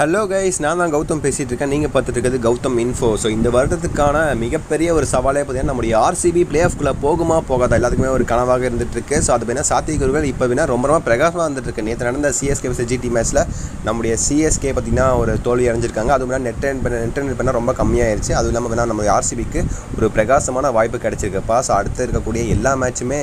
Hello guys நான் தான் கௌதம் பேசிகிட்டு இருக்கேன் நீங்கள் பார்த்துட்டு இருக்கிறது கௌதம் இன்ஃபோ ஸோ இந்த வருடத்துக்கான மிகப்பெரிய ஒரு சவாலே பார்த்தீங்கன்னா நம்முடைய ஆர்சிபி பிளே ஆஃப்குள்ளே போகுமா போகாதா எல்லாத்துக்குமே ஒரு கனவாக இருந்துகிட்ருக்கு ஸோ அது வேணால் சாத்தியக்கூறுகள் இப்போ வேணா ரொம்ப ரொம்ப பிரகாசமாக வந்துட்டு நேற்று நடந்த சிஎஸ்கே வச்சு ஜிடி மேட்ச்சில் நம்முடைய சிஎஸ்கே பார்த்தீங்கன்னா ஒரு தோல்வி அடைஞ்சிருக்காங்க. அது வேணால் நெட் ரன் பண்ண நெட் ரன் பண்ண ரொம்ப கம்மியாயிருச்சு. அதுவும் இல்லாமல் வேணால் நம்முடைய ஆர்சிபிக்கு ஒரு பிரகாசமான வாய்ப்பு கிடைச்சிருக்குப்பா. ஸோ அடுத்து இருக்கக்கூடிய எல்லா மேட்சுமே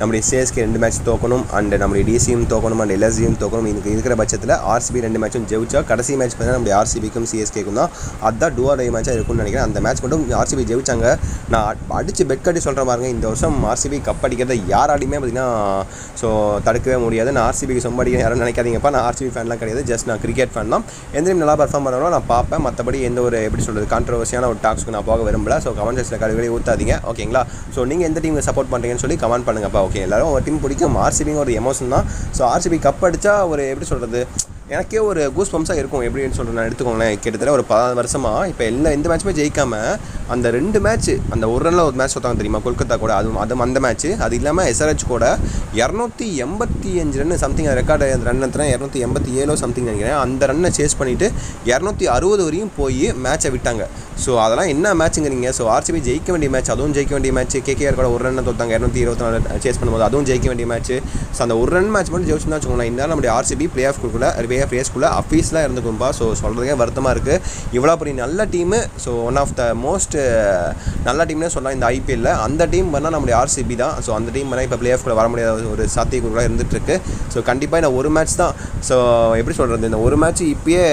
நம்முடைய சிஎஸ்கே ரெண்டு மேட்ச் தோக்கணும். அண்ட் நம்முடைய டிசியும் தோக்கணும். அண்ட் எல்எஸ்சியும் தோக்கணும். இதுக்கு இருக்கிற பட்சத்தில் ஆர்சிபி ரெண்டு மேட்சும் ஜெயிச்சா கடைசி மேட்ச் பார்த்தீங்கன்னா நம்முடைய ஆர்சிபிக்கும் சிஎஸ்கேக்கும் தான் அதுதான் டூ ஆர் மேட்சாக இருக்கும்னு நினைக்கிறேன். அந்த மேட்ச் மட்டும் ஆர்சிபி ஜெயிச்சாங்க. நான் அடித்து பெட் கட்டி சொல்கிற பாருங்க இந்த வருஷம் ஆர்சிபி கப் அடிக்கிறத யாராலையுமே பார்த்தீங்கன்னா ஸோ தடுக்கவே முடியாது. நான் ஆர்சிபிக்கு சொம்ப அடிக்க யாரும் நினைக்காதீங்கப்பா. நான் ஆர்சிபி ஃபேன்லாம் கிடையாது. ஜஸ்ட் நான் கிரிக்கெட் ஃபேன் தான். எந்த நல்லா பர்ஃபார்ம் பண்ணாலும் நான் பார்ப்பேன். மற்றபடி எந்த ஒரு எப்படி சொல்கிறது கான்ட்ரவர்சியான ஒரு டாக்ஸ்க்கு நான் போக விரும்பல. ஸோ கமெண்ட் செக்ஷனில் கழுவி ஊற்றாதீங்க ஓகேங்களா ஸோ நீங்கள் எந்த டீமுக்கு சப்போர்ட் பண்ணுறீங்கன்னு சொல்லி கமெண்ட் பண்ணுங்கப்பா. ஓகே எல்லாரும் ஒரு டீம் பிடிக்கும். ஆர்சிபிங்க ஒரு எமோஷன் தான். ஸோ ஆர்சிபி கப் அடித்தா ஒரு எப்படி சொல்கிறது எனக்கே ஒரு கூஸ் பம்ஸாக இருக்கும். எப்படின்னு சொல்லிட்டு நான் எடுத்துக்கோங்களேன். கிட்டத்தட்ட ஒரு பதினாறு வருஷமாக இப்போ எல்லா எந்த மேட்ச்சுமே ஜெயிக்காம அந்த ரெண்டு மேட்ச் அந்த ஒரு ரனில் ஒரு மேட்ச் சொத்தாங்க தெரியுமா? கொல்கத்தா கூட அது அது அந்த மேட்ச் அது இல்லாமல் எஸ்ஆர்ஹெச் கூட இரநூத்தி எண்பத்தி அஞ்சு ரன் சம்திங் ரெக்கார்டு அந்த ரன் எத்தனை இரநூத்தி எண்பத்தி ஏழோ சம்திங் நினைக்கிறேன். அந்த ரன்னை சேஸ் பண்ணிவிட்டு இரநூத்தி அறுபது வரையும் போய் மேட்சை விட்டாங்க. ஸோ அதெல்லாம் என்ன மேட்ச்சுங்கிறீங்க ஸோ ஆர்சிபி ஜெயிக்க வேண்டிய மேட்ச் அதுவும் ஜெயிக்க வேண்டிய மேட்ச் கேகேஆர் கூட ஒரு ரன் தோத்தாங்க. இரநூத்தி இருபத்தி நாலு சேஸ் பண்ணும்போது அதுவும் ஜெயிக்க வேண்டிய மேட்ச் ஸோ அந்த ஒரு ரன் மேட்ச் மட்டும் ஜெயிச்சுன்னா வச்சுக்கோங்களேன். இந்த நம்முடைய ஆர்சிபி பிளே ஆஃப் கொடுக்கல பிளே ஃபேஸ்க்குள்ளே அஃபீஸ்லாம் இருந்துக்கும்பா ஸோ சொல்கிறதுக்கே வருத்தமாக இருக்குது இவ்வளோ பெரிய நல்ல team so one of the most நல்ல டீம்னே சொல்லலாம் இந்த ஐபிஎல்லில் அந்த டீம் பண்ணால் நம்மளுடைய ஆர்சிபி தான். ஸோ அந்த டீம் பண்ணால் இப்போ பிளே கூட வர முடியாத ஒரு சாத்தியக்கூறுகளாக இருந்துகிட்ருக்கு ஸோ கண்டிப்பாக இந்த ஒரு மேட்ச் தான். ஸோ எப்படி சொல்கிறது இந்த ஒரு மேட்ச் இப்பயே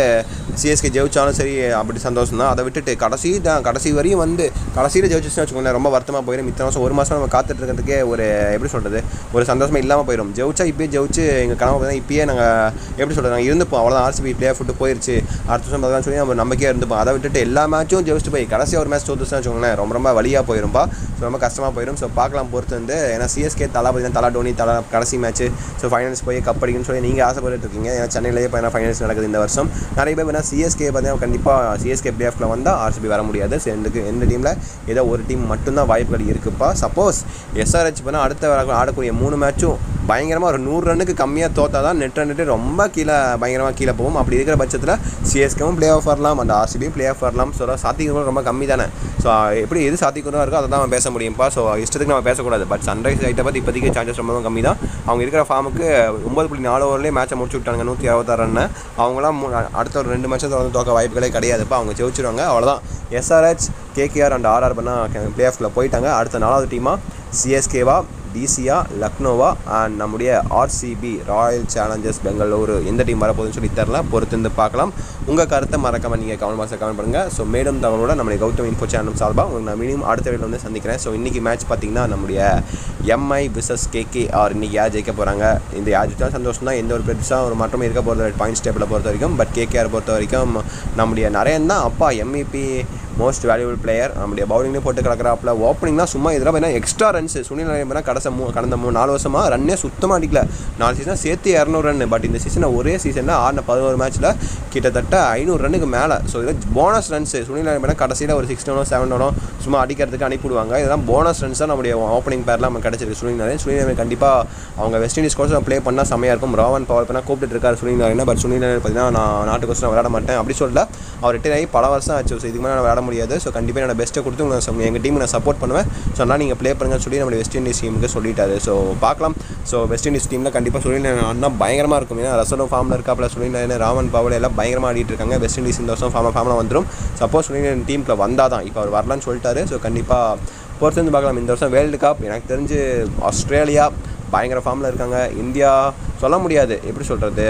சிஎஸ்கே ஜெயிச்சாலும் சரி அப்படி சந்தோஷம் தான். அதை விட்டுட்டு கடைசி தான் கடைசி வரையும் வந்து கடைசியில் ஜெயிச்சுன்னு வச்சுக்கோங்களேன் ரொம்ப வருத்தமாக போயிடும் இத்தனை மாதம் ஒரு மாதம் நம்ம காத்துட்டு இருக்கிறதுக்கே ஒரு எப்படி சொல்கிறது ஒரு சந்தோஷமாக இல்லாமல் போயிடும் ஜெயிச்சா இப்பயே ஜெயிச்சு எங்கள் கனவு பார்த்தா இப்பயே நாங்கள் எப்படி சொல்கிறது நாங்கள் இருந்துப்போம். அவ்வளோதான் ஆர்சிபி பிளே ஃபுட்டு போயிருச்சு. அடுத்த வருஷம் பார்த்தா சொல்லி நம்ம நம்பிக்கையாக இருந்துப்போம். அதை விட்டுட்டு எல்லா மேட்சும் ஜெயிச்சுட்டு போய் கடைசியாக ஒரு மேட்ச் தோத்துச்சுன்னு வச்சுக்கோங்களேன் ரொம்ப ரொம்ப வழியாக போயிரும்பா. ஸோ ரொம்ப கஷ்டமாக போயிடும் ஸோ பார்க்கலாம் பொறுத்து வந்து. ஏன்னா சிஎஸ்கே தலா பார்த்தீங்கன்னா தலா டோனி தலா கடைசி மேட்ச் ஸோ ஃபைனல்ஸ் போய் கப் அடிக்கணும்னு சொல்லி நீங்கள் ஆசைப்பட்டு இருக்கீங்க. ஏன்னா சென்னையிலேயே பார்த்தீங்கன்னா ஃபைனல்ஸ் நடக்குது இந்த வருஷம். நிறைய பேர் வேணால் சிஎஸ்கே பார்த்தீங்கன்னா கண்டிப்பாக சிஎஸ்கே பிளே ஆஃபில் வந்தால் ஆர்சிபி வர முடியாது. ஸோ எந்த எந்த டீமில் ஏதோ ஒரு டீம் மட்டும்தான் வாய்ப்புகள் இருக்குப்பா. சப்போஸ் எஸ்ஆர்ஹெச் பண்ணால் அடுத்த ஆடக்கூடிய மூணு மேட்சும் பயங்கரமாக ஒரு நூறு ரன்னுக்கு கம்மியாக தோத்தா தான் நெட் ரன்னுட்டு ரொம்ப கீழே பயங்கரமாக கீழே போகும். அப்படி இருக்கிற பட்சத்தில் சிஎஸ்கேவும் பிளே ஆஃப் வரலாம் அந்த ஆர்சிபியும் பிளே ஆஃப் வரலாம். ஸோ சாத்தியக்கூறு ரொம்ப கம்மி தானே. ஸோ எப்படி எது சாத்தியக்கூறாக இருக்கோ அதை தான் நம்ம பேச முடியும்ப்பா ஸோ இஷ்டத்துக்கு நம்ம பேசக்கூடாது. பட் சன்ரைஸ் ஐட்டை பற்றி இப்போதைக்கு சான்சஸ் ரொம்ப கம்மி தான். அவங்க இருக்கிற ஃபார்முக்கு ஒம்பது புள்ளி நாலு ஓவர்லேயே மேட்சை முடிச்சு விட்டாங்க நூற்றி அறுபத்தாறு ரன்னு அவங்களாம் அடுத்த ஒரு ரெண்டு மேட்சை வந்து தோக்க வாய்ப்புகளே கிடையாதுப்பா. அவங்க ஜெயிச்சிருவாங்க. அவ்வளோதான் எஸ்ஆர்ஹெச் கேகேஆர் அண்ட் ஆர்ஆர் பண்ணால் பிளே ஆஃபில் போயிட்டாங்க. அடுத்த நாலாவது டீமாக சிஎஸ்கேவா டிசியா லக்னோவா அண்ட் நம்முடைய ஆர்சிபி ராயல் சேலஞ்சர்ஸ் பெங்களூர் எந்த டீம் வரப்போகுதுன்னு சொல்லி தெரில பொறுத்திருந்து பார்க்கலாம். உங்கள் கருத்தை மறக்காமல் நீங்கள் கமெண்ட் பாக்ஸில் கமெண்ட் பண்ணுங்கள் ஸோ மேலும் தகவலோட நம்முடைய கௌதம் இன்ஃபோ சேனல் சார்பாக உங்களுக்கு நான் மினிமம் அடுத்த வீடியோவில் வந்து சந்திக்கிறேன். ஸோ இன்றைக்கி மேட்ச் பார்த்தீங்கன்னா நம்முடைய எம்ஐ விசஸ் கேகேஆர் இன்றைக்கி யார் ஜெயிக்க போகிறாங்க இந்த யார் ஜெயிச்சாலும் சந்தோஷம் தான் எந்த ஒரு பெருசாக ஒரு மாற்றமே இருக்க போகிறது பாயிண்ட்ஸ் டேபிளை பொறுத்த வரைக்கும் பட் கேகேஆர் பொறுத்த வரைக்கும் நம்முடைய நிறைய தான். அப்பா எம்இபி மோஸ்ட் வேல்யூபிள் பிளேயர் நம்முடைய பவுலிங்லேயும் போட்டு கிடக்கிறாப்புல. ஓப்பனிங்லாம் சும்மா இதெல்லாம் பார்த்தீங்கன்னா எக்ஸ்ட்ரா ரன்ஸ் சுனில் நரேன் பார்த்தா கடைசி மூ கடந்த மூணு நாலு வருஷமாக ரன்னே சுத்தமாக அடிக்கல. நாலு சீசன் சேர்த்து இரநூறு ரன் பட் இந்த சீசனை ஒரே சீசனில் ஆடின பதினோரு மேட்ச்சில் கிட்டத்தட்ட ஐநூறு ரன்னுக்கு மேலே. ஸோ இதில் போனஸ் ரன்ஸ் சுனில் நரேன் கடைசியில் ஒரு சிக்ஸ் டனோ செவன் டனோ சும்மா அடிக்கிறதுக்கு அனுப்பிவிடுவாங்க. இதெல்லாம் போனஸ் ரன்ஸ் தான் நம்முடைய ஓப்பனிங் பேர்லாம் நம்ம கிடச்சிருக்கு. சுனில் நரேன் சுனில் நரேன் கண்டிப்பாக அவங்க வெஸ்ட் இண்டீஸ் கோர்ஸ் ப்ளே பண்ணால் செம்மையாக இருக்கும். ராவன் பவர் பண்ணால் கூப்பிட்டு இருக்காரு Sunil Narine but Sunil Narine பார்த்தீங்கன்னா நான் நாட்டுக்கோசம் விளையாட மாட்டேன். அப்படி சொல்லல. அவர் ரிட்டையர் ஆகி பல வருஷம் ஆச்சு. ஸோ இதுக்கு மேலே நான் விளையாட முடியாது. ஸோ கண்டிப்பாக என்னோட பெஸ்ட்டை கொடுத்து உங்களை எங்கள் டீம் நான் சப்போர்ட் பண்ணுவேன். ஸோ அதனால் நீங்கள் ப்ளே பண்ணுங்கன்னு சொல்லி நம்மளுடைய வெஸ்ட் இண்டீஸ் டீமுக்கு சொல்லிட்டாரு. ஸோ பார்க்கலாம். ஸோ வெஸ்ட் இண்டீஸ் டீமில் கண்டிப்பாக சொல்லி அண்ணா பயங்கரமாக இருக்கும். ஏன்னா ரசலும் ஃபார்மில் இருக்காப்பில். சுனில் ராமன் பாவல் எல்லாம் பயங்கரமாக ஆடிட்டு இருக்காங்க. வெஸ்ட் இண்டீஸ் இந்த வருஷம் ஃபார்ம் ஃபார்மில் வந்துடும் சப்போஸ் சொல்லி என் டீமில் வந்தால் தான் இப்போ அவர் வரலான்னு சொல்லிட்டாரு. ஸோ கண்டிப்பாக பொறுத்திருந்து பார்க்கலாம். இந்த வருஷம் வேர்ல்டு கப் எனக்கு தெரிஞ்சு ஆஸ்திரேலியா பயங்கர ஃபார்மில் இருக்காங்க. இந்தியா சொல்ல முடியாது. எப்படி சொல்கிறது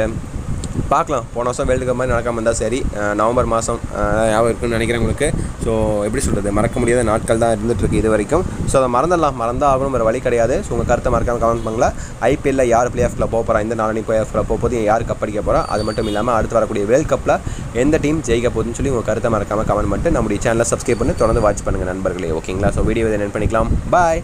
பார்க்கலாம். போன வருஷம் வேர்ல்டு கப் மாதிரி நடக்காமல் இருந்தால் சரி. நவம்பர் மாதம் ஞாபகம் இருக்குன்னு நினைக்கிறேன் உங்களுக்கு ஸோ எப்படி சொல்கிறது மறக்க முடியாத நாட்கள் தான் இருந்துகிட்ருக்கு இது வரைக்கும். ஸோ அதை மறந்துடலாம். மறந்தால் ஆகணும் வேறு வழி கிடையாது. ஸோ உங்கள் கருத்தை மறக்காமல் கமெண்ட் பண்ணலாம் ஐபிஎல்ல யார் பிளே ஆஃபில் போக போகிறா இந்த நாலணி பிளே ஆஃபில் போக போது யார் கப் அடிக்க போகிறா அது மட்டும் இல்லாமல் அடுத்து வரக்கூடிய வேர்ல்டு கப்பில் எந்த டீம் ஜெயிக்க போகுதுன்னு சொல்லி உங்கள் கருத்தை மறக்காமல் கமெண்ட் பண்ணிட்டு நம்முடைய சேனலை சப்ஸ்கிரைப் பண்ணி தொடர்ந்து வாட்ச் பண்ணுங்கள் நண்பர்களே. ஓகேங்களா ஸோ வீடியோ இதை பண்ணிக்கலாம். பாய்